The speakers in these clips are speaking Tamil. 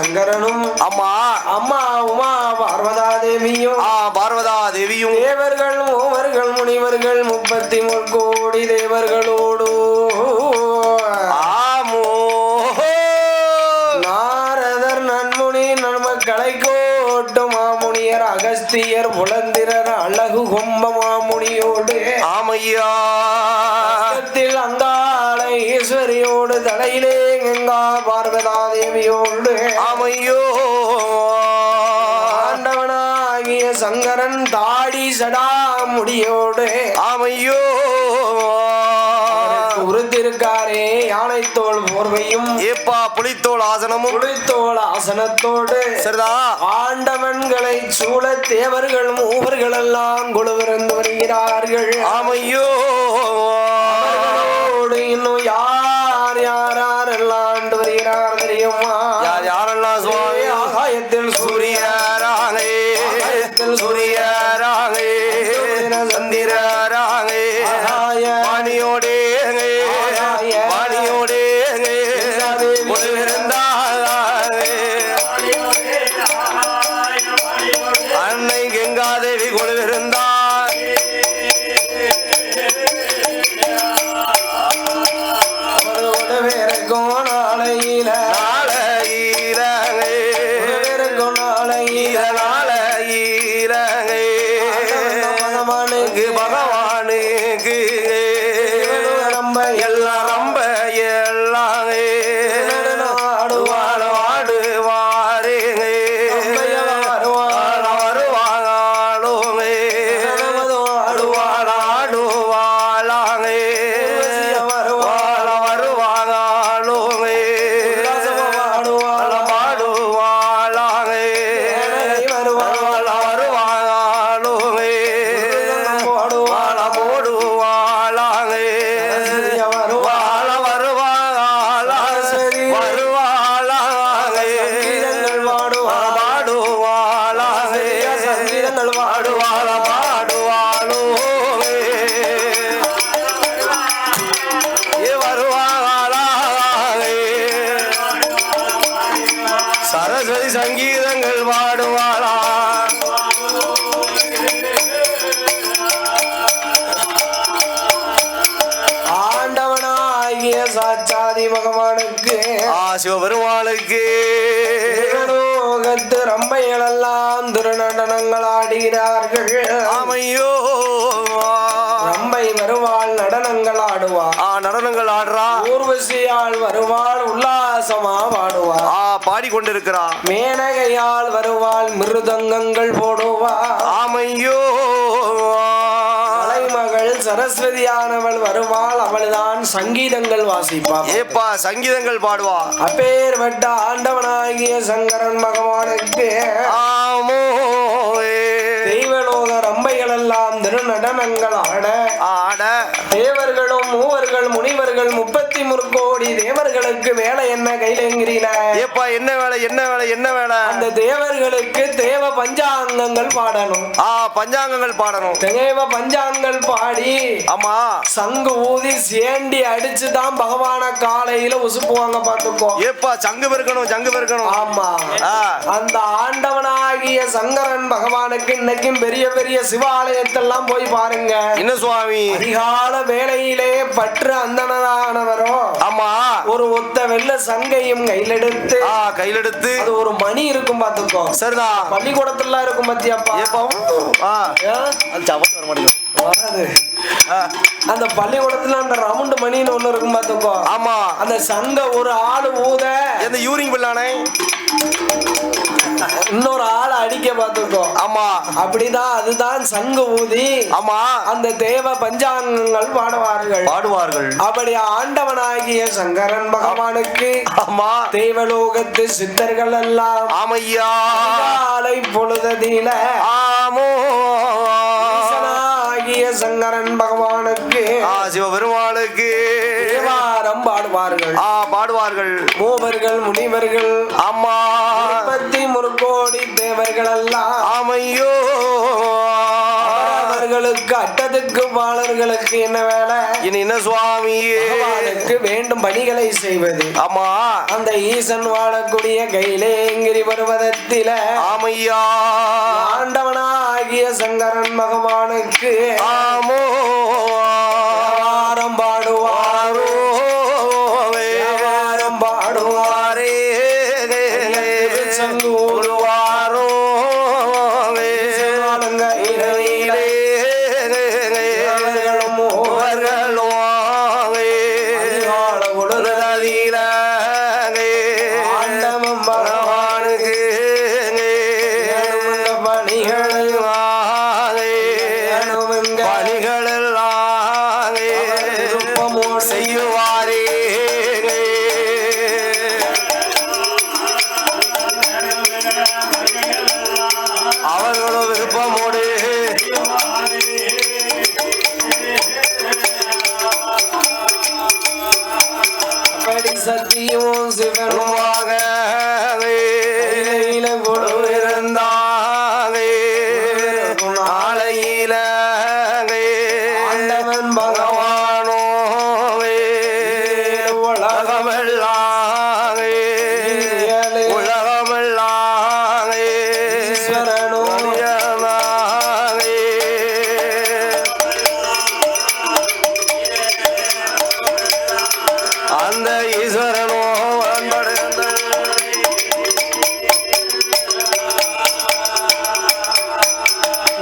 சங்கரனும் அம்மா. அம்மா உமா பார்வதா தேவியும் ஆ பார்வதா தேவியும் தேவர்கள் மூவர்கள் முனிவர்கள் முப்பத்தி முக்கோடி தேவர்களோடு. ஆமோ. நாரதர் நன்முனி நன்மக்களை கோட்டு மாமுனியர் அகஸ்தியர் புலந்திரர் அழகு கொம்ப மாமுனியோடு. ஆமையா. அங்காள ஈஸ்வரியோடு தலையிலே கங்கா பார்வதா தேவியோடு ஆமையோ ஆண்டவனாகிய சங்கரன் தாடி சடா முடியோடு ஆமையோ உறுத்திருக்காரே யானை தோல் போர்வையும் ஏப்பா புலித்தோல் ஆசனமும்? புலித்தோல் ஆசனத்தோடு சரிதா? ஆண்டவன்களை சூழ தேவர்கள் மூவர்கள் எல்லாம் குழுவிருந்து வருகிறார்கள். ஆமையோ சிவபெருமாளுக்கு. தேவலோகத்து ரம்பைகளெல்லாம் திருநடனங்கள் ஆடுகிறார்கள். ஆமையோ. ரம்பை வருவாள் நடனங்கள் ஆடுவாள். ஆ நடனங்கள் ஆடுறா. ஊர்வசியால் வருவாள் உல்லாசமா பாடுவாள் ஆ பாடிக்கொண்டிருக்கிறா மேனகையால் வருவாள் மிருதங்கங்கள் போடுவாள். ஆமையோ. சரஸ்வதியானவள் வருவாள் அவள்தான் சங்கீதங்கள் வாசிப்பாள். ஏப்பா சங்கீதங்கள் பாடுவா? அப்பேற்பட்ட ஆண்டவனாகிய சங்கரன் பகவானுக்கு ஆமோ தெய்வலோக ரம்பைகள் எல்லாம் திருநடனங்கள் ஆட ஆட. தேவர்களும் மூவர்கள் முனிவர்கள் முப்பத்தி முற்கோடி தேவர்களுக்கு வேலை என்ன கையிலங்கிறீன ஏப்பா என்ன வேலை என்ன வேலை என்ன வேலை? அந்த தேவர்களுக்கு தேவ பஞ்சாங்கங்கள் பாடணும். ஆ பஞ்சாங்கங்கள் பாடணும். தேவ பஞ்சாங்கங்கள் பாடி ஆமா. சங்கு ஊதி சேண்டி அடிச்சு தான் பகவான காலையில உசுப்புவாங்க பாத்துக்கோ ஏப்பா சங்கு பெருக்கணும் சங்கு பெருக்கணும். ஆமா. அந்த ஆண்டவனாகிய சங்கரன் பகவானுக்கு இன்னைக்கும் பெரிய பெரிய சிவாலயத்தெல்லாம் போய் பாருங்க. என்ன சுவாமி? அதிகால வேளையிலே பற்று அந்தனதானவரோ ஆமா. ஒரு ஒத்த வெள்ள சங்கையும் கையிலெடுத்து ஆ கையிலெடுத்து. அது ஒரு மணி இருக்கும் பாத்துக்கோ சரிதான் பள்ளிக்கூடத்துல இருக்கும் பத்தியாப்பா சவன் வர மாட்டேங்குது. வராது. அந்த பள்ளிக்கூடத்துல அந்த ரவுண்டு மணின்னு ஒண்ணு இருக்கும் பாத்துக்கோ ஆமா. அந்த சங்க ஒரு ஆளு ஊத. எந்த யூரிங் பில்லானே? இன்னொரு ஆளை அடிக்க பாத்துக்கோ ஆமா. அப்படிதான் அதுதான் சங்கு ஊதி. ஆமா. அந்த தேவ பஞ்சாங்கங்கள் பாடுவார்கள். பாடுவார்கள். அப்படி ஆண்டவனாகிய சங்கரன் பகவானுக்கு ஆமா. தேவலோகத்து சித்தர்கள் எல்லாம் ஆமையா. காலை பொழுததில ஆமோ. சங்கரன் பகவானுக்கு ஆ சிவபெருமாளுக்கு தேவாரம் பாடுவார்கள். ஆ பாடுவார்கள். மூவர்கள் முனிவர்கள் ஆமா. முப்பத்தி முற்கோடி தேவர்களெல்லாம் ஆமையோ. அவர்களுக்கு அட்டத்துக்கு பாலர்களுக்கு என்ன வேலை? இனி என்ன சுவாமியே? வேண்டும் பணிகளை செய்வது. ஆமா. அந்த ஈசன் வாழக்கூடிய கைலேங்கிரி பர்வதத்தில ஆமையா. ஆண்டவனாகிய சங்கரன் பகவானுக்கு ஆமோ. வேணுமென்ற ஈஸ்வரனோ அன்படைந்த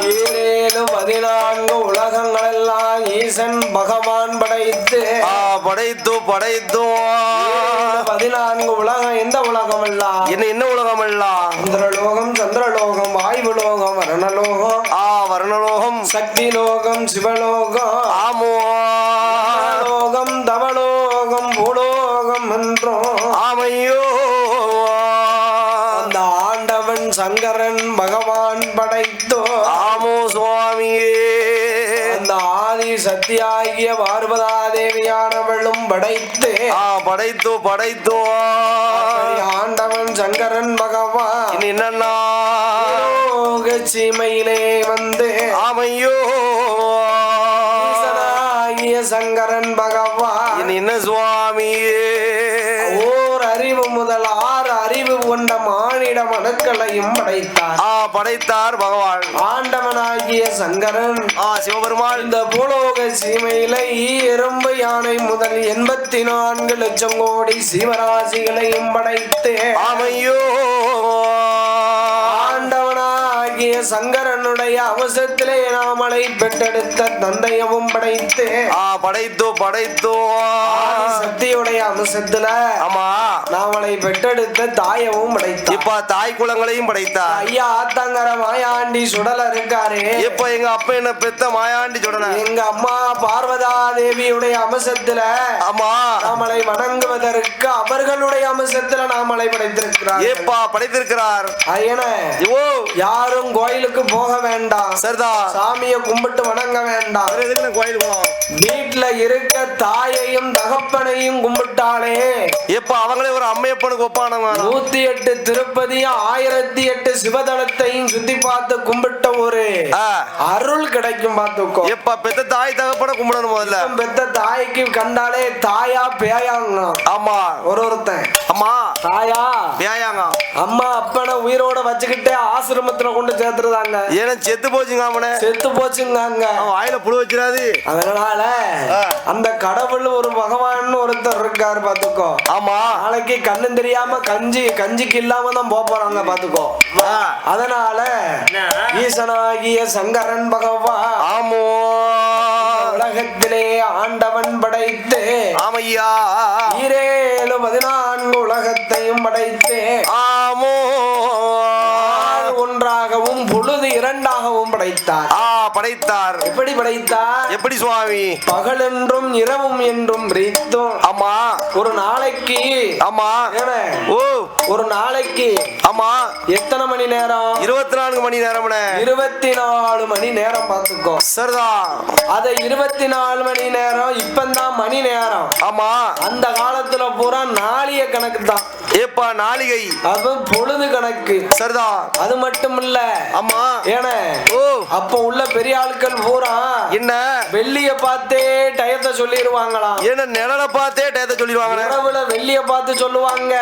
ஏழேழு பதினான்கு உலகங்களெல்லாம் ஈசன் பகவான் படைத்து. படைத்து படைத்து. பதினான்கு உலகம் எந்த உலகம் எல்லாம் என்ன என்ன உலகம் எல்லாம் இந்திரலோகம் சந்திரலோகம் வாயு லோகம் வரணலோகம். ஆ வர்ணலோகம். சக்தி லோகம் சிவலோகம். ஆமோ. சக்தியாகிய பார்வதா தேவியானவளும் படைத்து ஆ படைத்து படைத்து. ஆண்டவன் சங்கரன் பகவான் என்னன்னா சீமையிலே வந்து ஈசனாகிய சங்கரன் பகவான் என்ன சுவாமியே? ஓர் அறிவு முதல் ஆறு அறிவு கொண்ட மானிட மனுக்களையும் படைத்தார். ஆ படைத்தார் பகவான். ஆண்டவனாகிய சங்கரன். ஆ சிவபெருமான். இந்த பூலோக சீமையில எறும்பு யானை முதல் எண்பத்தி நான்கு லட்சம் கோடி சிவராசிகளையும் படைத்து அமையோ சங்கரனுடைய அவசத்திலே நாமளை பெற்றெடுத்த தந்தையவும் படைத்து ஆ படைத்து படைத்து. சக்தியுடைய அம்சத்துல ஆமா. நாமளை பெற்றெடுத்த தாயவும் படைத்தார் இப்ப தாய் குலங்களையும் படைத்தார் ஐயா ஆத்தங்கர மாயாண்டி சுடல இருக்காரு. இப்ப எங்க அப்பா என்ன பெத்த மாயாண்டி சொன்ன எங்க அம்மா பார்வதா தேவியுடைய அம்சத்துல ஆமா நாமளை வணங்குவதற்கு அவர்களுடைய அம்சத்துல நாமளை படைத்திருக்கிறார் ஏப்பா படைத்திருக்கிறார். ஐயன யாரும் கோயிலுக்கு போக வேண்டாம். சரிதா சாமிய கும்பிட்டு வணங்க வேண்டாம். வேற எதுக்கு நான் கோயில் போனோம் வீட்டுல இருக்க தாயையும் தகப்பனையும் கும்பிட்டாலே. எப்ப அவங்களே ஒரு அம்மையப்பனுக்கு ஒப்பானவங்க நூத்தி எட்டு திருப்பதியும் ஆயிரத்தி எட்டு சிவதளத்தையும் சுத்தி பார்த்து கும்பிட்ட ஒரு. அருள் கிடைக்கும் பார்த்துக்கோ. எப்ப பெத்த தாய் தகப்பன கும்பிடணும் முதல்ல. பெத்த தாய்க்கு கண்டாலே தாயா பேயாங்க ஆமா. ஒரு ஒருத்தன். அம்மா. தாயா. வியாயாங்க அம்மா அப்பனை உயிரோட வச்சுக்கிட்டே ஆசிரமத்துல கொண்டு சேர்த்துருதாங்க ஏன்னா செத்து போச்சுங்க அவனே. செத்து போச்சுங்காங்க அவன் வாயில புழு வச்சிடாது. அதனால ஆ. அந்த கடவுள் ஒரு பகவான் ஒருத்தர் இருக்காரு பாத்துக்கோ. ஆமா. நாளைக்கு கண்ணு தெரியாம கஞ்சி கஞ்சிக்கு இல்லாம தான் போறாங்க பாத்துக்கோ. ஆ. அதனால ஈசனாகிய சங்கரன் பகவான் ஆமோ. உலகத்திலே ஆண்டவன் படைத்து. ஆமையா. ஈரேழு பதினான்கு உலகத்தையும் படைத்து. ஆமோ இரண்டாகவும் படைத்தார். படைத்தார். எப்படி படைத்தார்? எப்படி சுவாமி? பகலென்றும் இரவும் என்றும் பிரித்தும். ஆமா. ஒரு நாளைக்கு ஆமா. ஓ. ஒரு நாளைக்கு ஆமா. எத்தனை மணி நேரம்? இருபத்தி நான்கு மணி நேரம்னே. இருபத்தி நாலு மணி நேரம் பார்த்துக்கோ. சரிதான் அத இருபத்தி நாலு மணி நேரம் இப்பந்தான் மணி நேரம். ஆமா. அந்த காலத்துல பூரா நாளிய கணக்கு தான். ஏப்பா நாளிகை. அது பொழுது கணக்கு. சரிதான் அது மட்டும் இல்ல. ஆமா. ஏன? ஓ. அப்ப உள்ள பெரிய ஆட்கள் பூரா என்ன? வெள்ளிய பார்த்தே டயத்தை சொல்லிடுவாங்களாம் என்ன நிழலை பார்த்தே டயத்தை சொல்லிடுவாங்கண்ணே இரவுல வெள்ளிய பார்த்து சொல்லுவாங்க.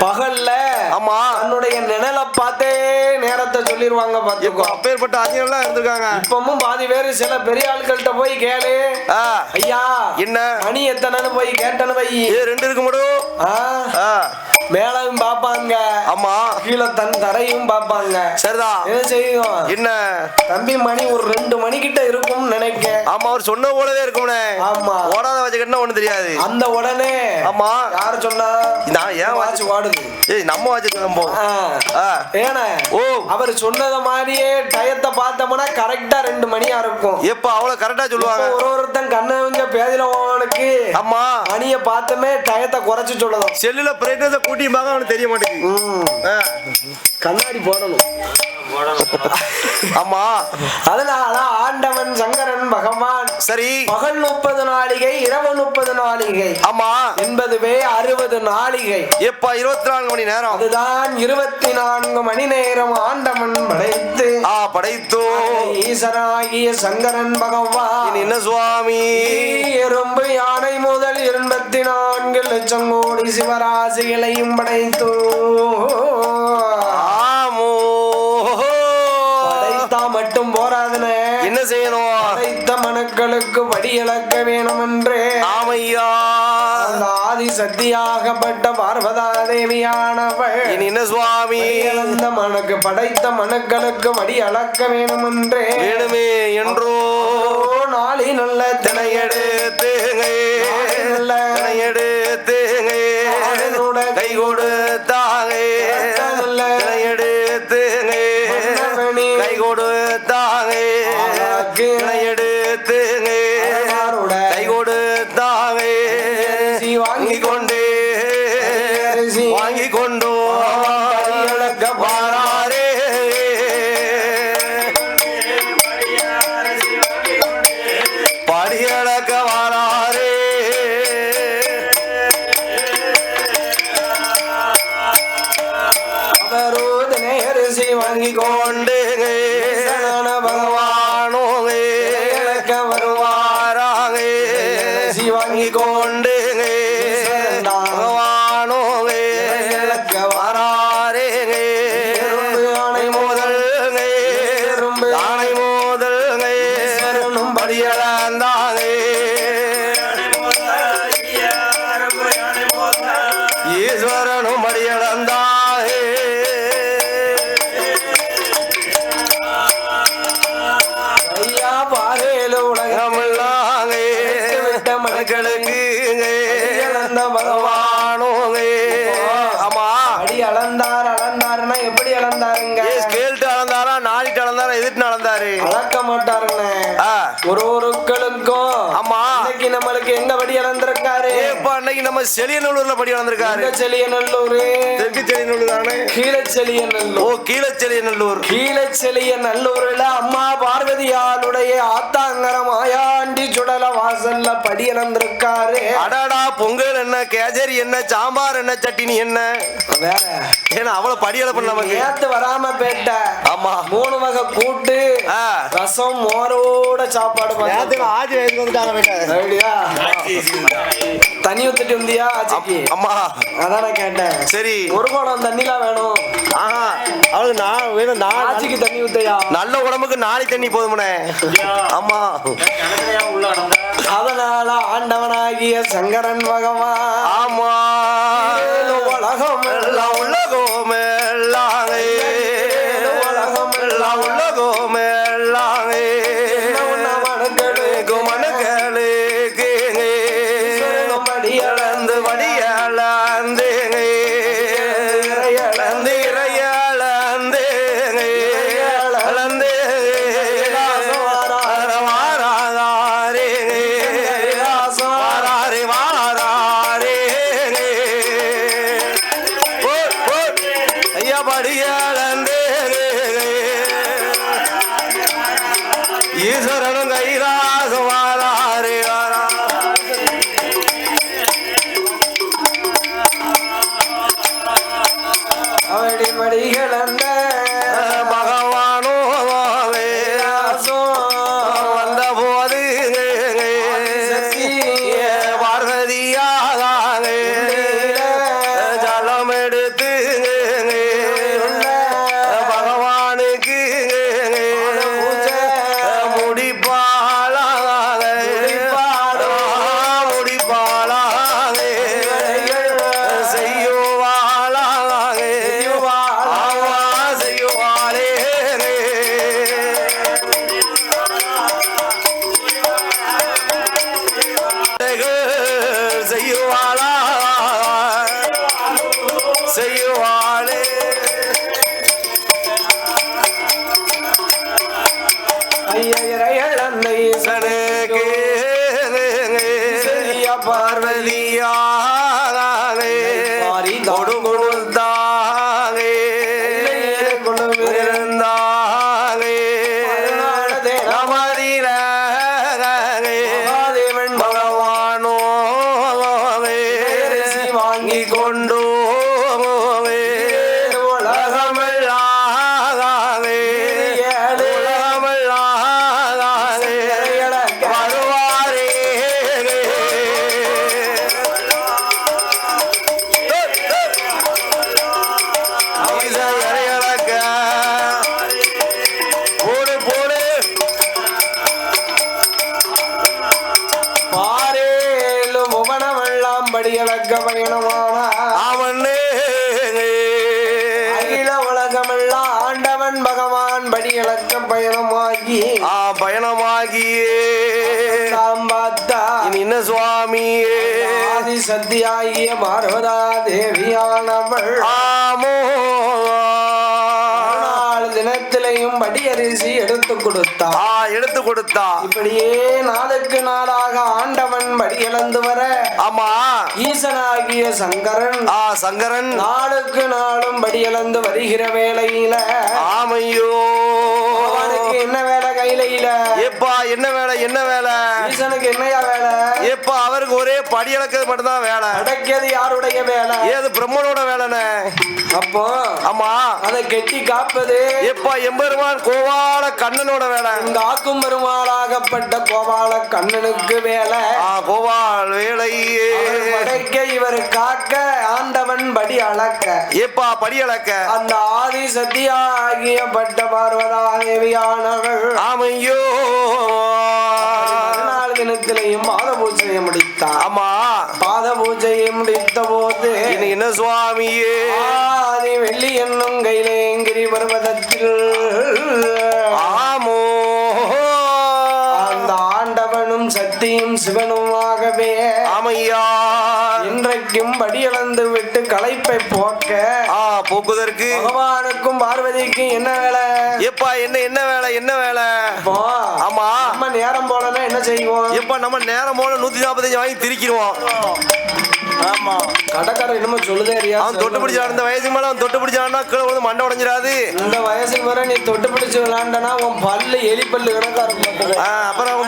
பகல்ல ஆமா. தன்னுடைய நிழலை பார்த்தே நேரத்தை சொல்லிடுவாங்க பாத்துக்கோ அப்பேற்பட்ட அறிஞர்கள்லாம் இருந்திருக்காங்க. இப்பமும் பாதி பேரு சில பெரிய ஆட்கள்கிட்ட போய் கேளு. ஐயா என்ன? மணி எத்தனைன்னு போய் கேட்டனு வை. ஏ ரெண்டு இருக்கு மட்டும் மேலும் பாப்பாங்க ஆமா. கீழே தன் தரையும் பாப்பாங்க சரிதான் என்ன செய்யும்? என்ன? தம்பி மணி ஒரு ரெண்டு மணி கிட்ட இருக்கும்னு நினைக்க. ஆமா அவர் சொன்ன போலவே இருக்கும்னே. ஆமா. ஓடாத வச்சுக்கிட்டா ஒண்ணு தெரியாது. அந்த உடனே ஆமா. யாரு சொன்னா? நான் ஏன் வாட்ச் வாடுது ஏய் நம்ம ஆ. ஆ, ஏன? ஓ. அவர் சொன்னத மாதிரியே டயத்தை பார்த்தோம்னா கரெக்டா ரெண்டு மணியா இருக்கும். எப்ப? அவ்வளவு கரெக்டா சொல்லுவாங்க. ஒரு ஒருத்தன் கண்ணு கொஞ்சம் பேதிலவனுக்கு ஆமா மணிய பார்த்தமே டயத்தை குறைச்சு சொல்லணும். செல்லுல பிரைட்னஸ் கூட்டி பார்க்க அவனுக்கு தெரிய மாட்டேங்குது. கண்ணாடி போடணும். ஆமா. அதனால ஆண்டவன் சங்கரன் பகவான் சரி. பகல் முப்பது நாளிகை இரவு முப்பது நாளிகை ஆமா. என்பதுவே அறுபது நாளிகை. எப்ப இருபத்தி நாலு மணி நேரம். அதுதான் இருபத்தி நான்கு மணி நேரம் ஆண்டவன் படைத்து. ஆ படைத்தோ. ஈசனாகிய சங்கரன் பகவான். என்ன சுவாமி? எறும்பு யானை முதல் எண்பத்தி நான்கு லட்சம் கோடி சிவராசிகளையும் படைத்தோ. மனுக்களுக்கு வடியளக்க வேணும் என்று ஆமையா ஆதி சக்தியாகப்பட்ட பார்வதா தேவியானவள் என்ன சுவாமி? இழந்த மனுக்கு படைத்த மனுக்களுக்கு வடி அளக்க வேணும் என்று. வேணுமே என்றோ நாளி நல்ல திணையடு. எடுத்துங்க நல்ல எடுத்துங்க ஏப்பா அன்னைக்கு நம்ம செலியநல்லூர்ல படி வந்திருக்காரு எங்க செலியநல்லூர் தெற்கு செலியநல்லூர் தானே கீழ ஓ செலியநல்லூர் கீழே செலியநல்லூர் கீழ செலியநல்லூர்ல அம்மா பார்வதியாளுடைய ஆத்தாங்கரம் ஆயாண்டி சுடல வாசல்ல படி அளந்திருக்காரு அடாடா பொங்கல் என்ன கேஜரி என்ன சாம்பார் என்ன சட்டினி என்ன? வேற. ஏன்னா அவ்வளவு படியலை பண்ண நமக்கு. நேத்து வராம பேட்ட ஆமா. மூணு வகை கூட்டு ரசம் மோரோட சாப்பாடு பார்த்தோம். ஆஜி வந்துட்டாங்க? தண்ணி ஊத்திட்டு வந்தியா ஆச்சிக்கு அம்மா. அதான் நான் கேட்டேன். சரி. ஒரு குடம் தண்ணிலாம் வேணும். ஆஹா அவளுக்கு நான் வேணும் நான் ஆச்சிக்கு தண்ணி ஊத்தையா? நல்ல உடம்புக்கு நாளை தண்ணி போதுமனே. ஆமா அதனால ஆண்டவனாகிய சங்கரன் பகவான். ஆமா. உலகம் எல்லாம் உலகம் ஆண்டவன் பகவான் படியலக்க பயணமாகி ஆ பயணமாகியே. என்ன சுவாமியே? சத்தியாகிய பார்வதா தேவியானவள். ஆமோ கொடுத்தா ஆ எடுத்து கொடுத்தா இப்படியே நாளுக்கு நாளாக ஆண்டவன் படியிழந்து வர. ஆமா. ஈசனாகிய சங்கரன் ஆ சங்கரன். நாளுக்கு நாளும் படியிழந்து வருகிற வேளையில ஆமையோ. அவனுக்கு என்ன வேலை கையில? ஏப்பா என்ன வேலை என்ன வேலை? ஈசனுக்கு என்னையா வேலை? ஏப்பா அவருக்கு ஒரே படி அளக்கிறது மட்டும்தான் வேலை. அடக்கியது யாருடைய வேலை? ஏது பிரம்மனோட வேலைண்ணே அப்போ ஆமா. அதை கெட்டி காப்பது. ஏப்பா எம்பெருமான் கோவால கண்ணனோட வேலை? இந்த ஆக்கும் பெருமாளாகப்பட்ட கோபால கண்ணனுக்கு வேலை. கோவால் வேலையே. படைக்க இவர் காக்க ஆண்டவன் படி அளக்க. ஏப்பா படி அளக்க? அந்த ஆதி சத்தியாகிய பட்ட பார்வதா தேவியானவள் ஆமையோ தினத்திலையும் பாத பூஜையை முடித்தார் ஆமா. பாத பூஜையை முடித்த போது என்ன சுவாமியே? சிவனுமாகவே ஆமையா. இன்றைக்கும் படியளந்து விட்டு களைப்பை போக்க ஆ போக்குதற்கு பகவானுக்கும் பார்வதிக்கும் என்ன வேலை? ஏப்பா என்ன என்ன வேலை என்ன வேலை? இப்போ ஆமா. நம்ம நேரம் போலன்னா என்ன செய்வோம்? எப்ப நம்ம நேரம் போல நூத்தி நாற்பத்தஞ்சு வாங்கி திரிக்கிடுவோம். ஆமா. கடைக்காரர் என்னமோ சொல்லுதே அறியா அவன் தொட்டு பிடிச்சான் இந்த வயசுக்கு மேல அவன் தொட்டு பிடிச்சான்னா கீழே வந்து மண்டை உடைஞ்சிடாது. இந்த வயசுக்கு வர நீ தொட்டு பிடிச்சு விளையாண்டனா உன் பல்லு எலி பல்லு கிடக்கா இருக்கும் ஆ, அப்புறம்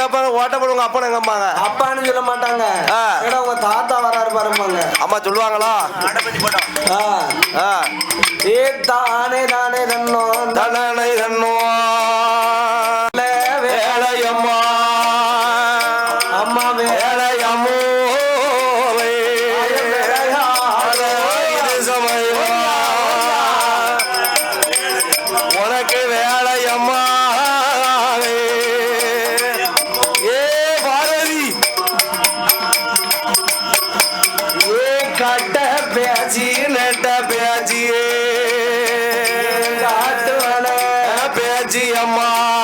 கேட்பாங்க ஓட்டப்பட உங்க அப்பனை கேட்பாங்க? அப்பான்னு சொல்ல மாட்டாங்க. ஏன்னா உங்க தாத்தா வராரு பாருப்பாங்க அம்மா சொல்லுவாங்களா. ஏ தானே தானே தன்னோ தனனை. தன்னோ. பேச்சி அம்மா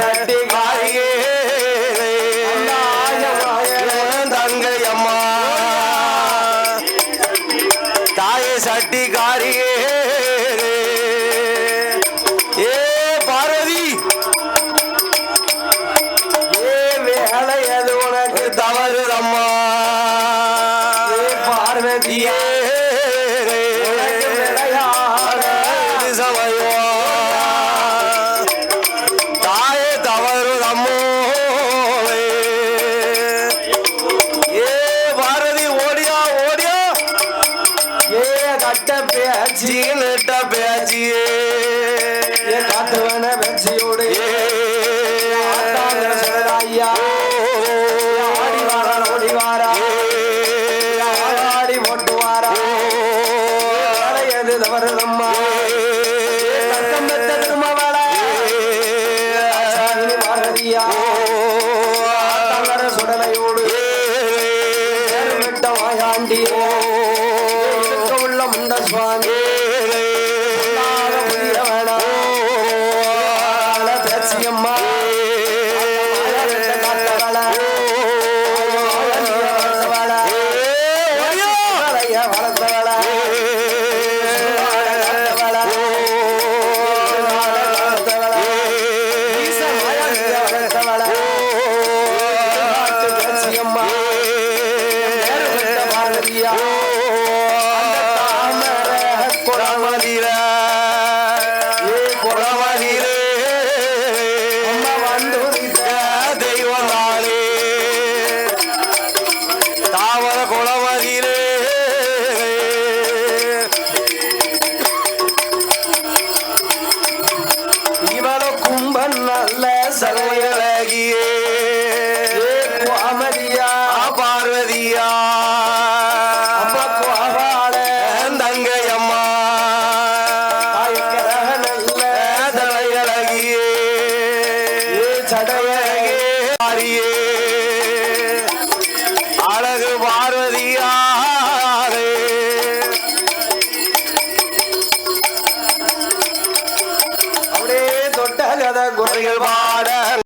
살 때.